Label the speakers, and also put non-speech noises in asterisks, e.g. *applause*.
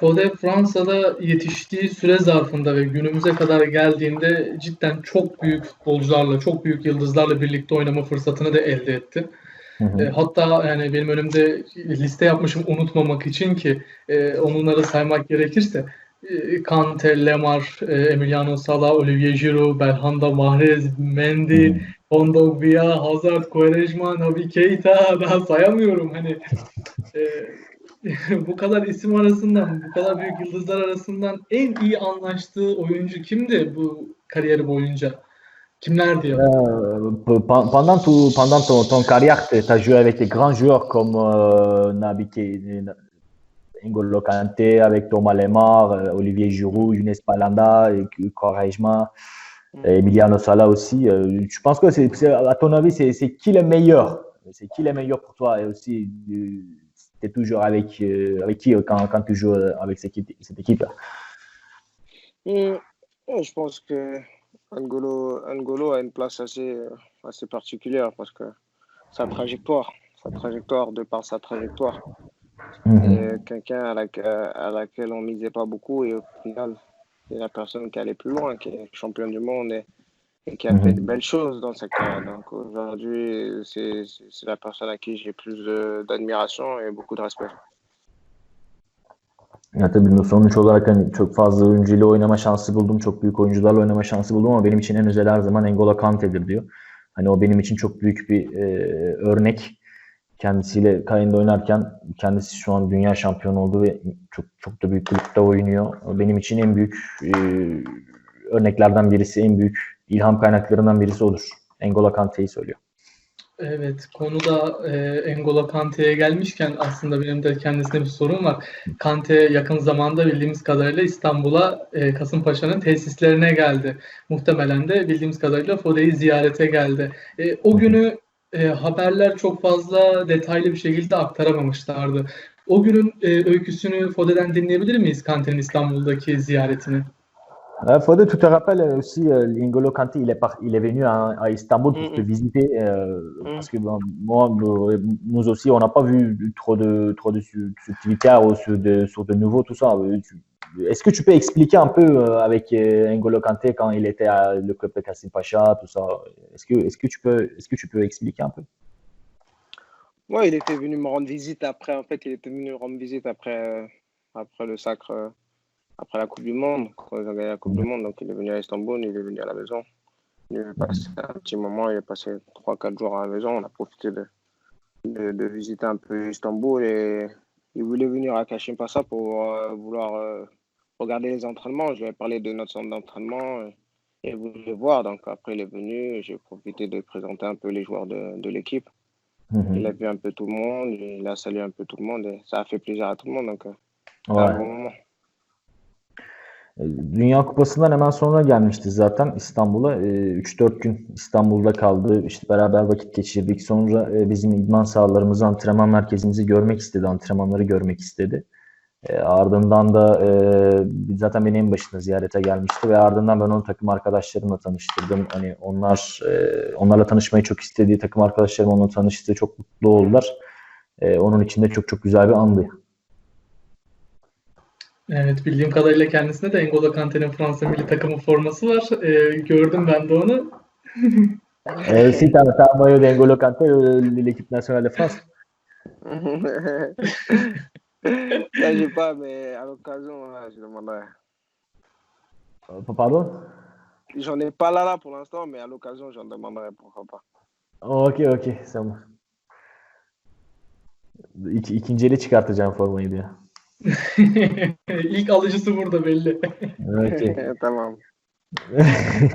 Speaker 1: Fode Fransa'da yetiştiği süre zarfında ve günümüze kadar geldiğinde cidden çok büyük futbolcularla, çok büyük yıldızlarla birlikte oynama fırsatını da elde etti.
Speaker 2: Hı hı.
Speaker 1: E, hatta yani benim önümde liste yapmışım unutmamak için ki e, onları saymak gerekirse e, Kante, Lemar, Emiliano Sala, Olivier Giroud, Belhanda, Mahrez, Mendy,
Speaker 2: Hı.
Speaker 1: Kondogbia, Hazard, Quaresma, Naby Keita daha sayamıyorum hani e, *laughs* bu kadar isim arasından, bu kadar büyük yıldızlar arasından en iyi anlaştığı oyuncu kimdi bu kariyeri boyunca? Kimlerdi ya?
Speaker 2: Euh, pe- pen- pendant tout, pendant ton, ton carrière, tu as joué avec des grands joueurs comme euh, N'Golo Kanté, avec Thomas Lemar, euh, Olivier Giroud, Younes et Quaresma, et Emiliano Sala aussi. Euh, je pense que c'est, c'est- à ton avis, c'est, c'est qui le meilleur? C'est qui le meilleur pour toi? Et aussi, tu es toujours avec, euh, avec qui euh, quand, quand tu joues euh, avec cette équipe, cette équipe
Speaker 3: Mm, ouais, je pense que N'Golo, N'Golo a une place assez, assez particulière parce que sa trajectoire, sa trajectoire, de par sa trajectoire, est quelqu'un à, laquelle- à laquelle on misait pas beaucoup et au final, c'est la personne qui allée plus loin, qui est champion du monde et, et qui a fait
Speaker 2: Mhm.
Speaker 3: de belles choses dans sa carrière. Donc aujourd'hui, c'est la personne à qui j'ai plus d'admiration et beaucoup de respect.
Speaker 2: Ya tabii sonuç olarak hani çok fazla oyuncuyla oynama şansı buldum. Çok büyük oyuncularla oynama şansı buldum ama benim için en özel her zaman N'Golo Kante'dir diyor. Hani o benim için çok büyük bir e, örnek. Kendisiyle kayında oynarken kendisi şu an dünya şampiyonu oldu ve çok çok da büyük kulüpte oynuyor. Benim için en büyük e, örneklerden birisi, en büyük ilham kaynaklarından birisi olur. N'Golo Kante'yi söylüyor.
Speaker 1: Evet, konuda e, N'Golo Kante'ye gelmişken aslında benim de kendisine bir sorum var. Kante yakın zamanda bildiğimiz kadarıyla İstanbul'a e, Kasımpaşa'nın tesislerine geldi. Muhtemelen de bildiğimiz kadarıyla Fode'yi ziyarete geldi. E, o günü e, haberler çok fazla detaylı bir şekilde aktaramamışlardı. O günün e, öyküsünü Fode'den dinleyebilir miyiz Kante'nin İstanbul'daki ziyaretini?
Speaker 2: Euh, Fodé, tu te rappelles aussi, euh, N'Golo Kanté, il est, par- il est venu à, à Istanbul pour te
Speaker 3: Mhm.
Speaker 2: visiter, euh,
Speaker 3: Mhm.
Speaker 2: parce que ben, moi, nous aussi, on n'a pas vu trop de, trop de su- subtilités ou sur de, sur de nouveau, tout ça. Euh, Est-ce que tu peux expliquer un peu euh, avec euh, N'Golo Kanté quand il était à le club de Kassim Pacha, tout ça? Est-ce que, est-ce que tu peux, est-ce que tu peux expliquer un peu?
Speaker 3: Ouais, il était venu me rendre visite après. En fait, il était venu me rendre visite après, euh, après le sacre, euh, après la Coupe du Monde, quand ils ont gagné la Coupe du Monde. Donc, il est venu à Istanbul, il est venu à la maison. Il est passé un petit moment, il est passé 3-4 jours à la maison. On a profité de, de, de visiter un peu Istanbul et il voulait venir à Kashim Passa pour euh, vouloir euh, regarder les entraînements. Je lui ai parlé de notre centre d'entraînement et et il voulait voir. Donc, après, il est venu. J'ai profité de présenter un peu les joueurs de, de l'équipe.
Speaker 2: Mhm.
Speaker 3: Il a vu un peu tout le monde, il a salué un peu tout le monde et ça a fait plaisir à tout le monde. Donc, euh,
Speaker 2: Ouais.
Speaker 3: un bon moment.
Speaker 2: Dünya Kupası'ndan hemen sonra gelmişti zaten İstanbul'a. Ee, 3-4 gün İstanbul'da kaldı. İşte beraber vakit geçirdik. Sonra e, bizim idman sahalarımızı, antrenman merkezimizi görmek istedi. Antrenmanları görmek istedi. E, ardından da e, zaten beni en başında ziyarete gelmişti ve ardından ben onu takım arkadaşlarımla tanıştırdım. Hani onlar e, onlarla tanışmayı çok istediği takım arkadaşlarım onunla tanıştı. Çok mutlu oldular. E, onun için de çok çok güzel bir andı.
Speaker 1: Evet, bildiğim kadarıyla kendisinde de N'Golo Kante'nin Fransa milli takımı forması var. E, gördüm ben de onu. *laughs*
Speaker 2: E, si t'as t'as un maillot d'N'Golo Kanté, l'équipe nationale de France.
Speaker 3: Là, j'ai pas, mais à l'occasion, je demanderai.
Speaker 2: Pardon?
Speaker 3: J'en ai pas là, là pour l'instant, mais à l'occasion, j'en demanderai, pourquoi pas.
Speaker 2: Ok ok tamam. İki, ikinci eli çıkartacağım formayı diyor. *laughs*
Speaker 1: İlk alıcısı burada belli.
Speaker 2: Ok. *laughs*
Speaker 3: tamam. *laughs*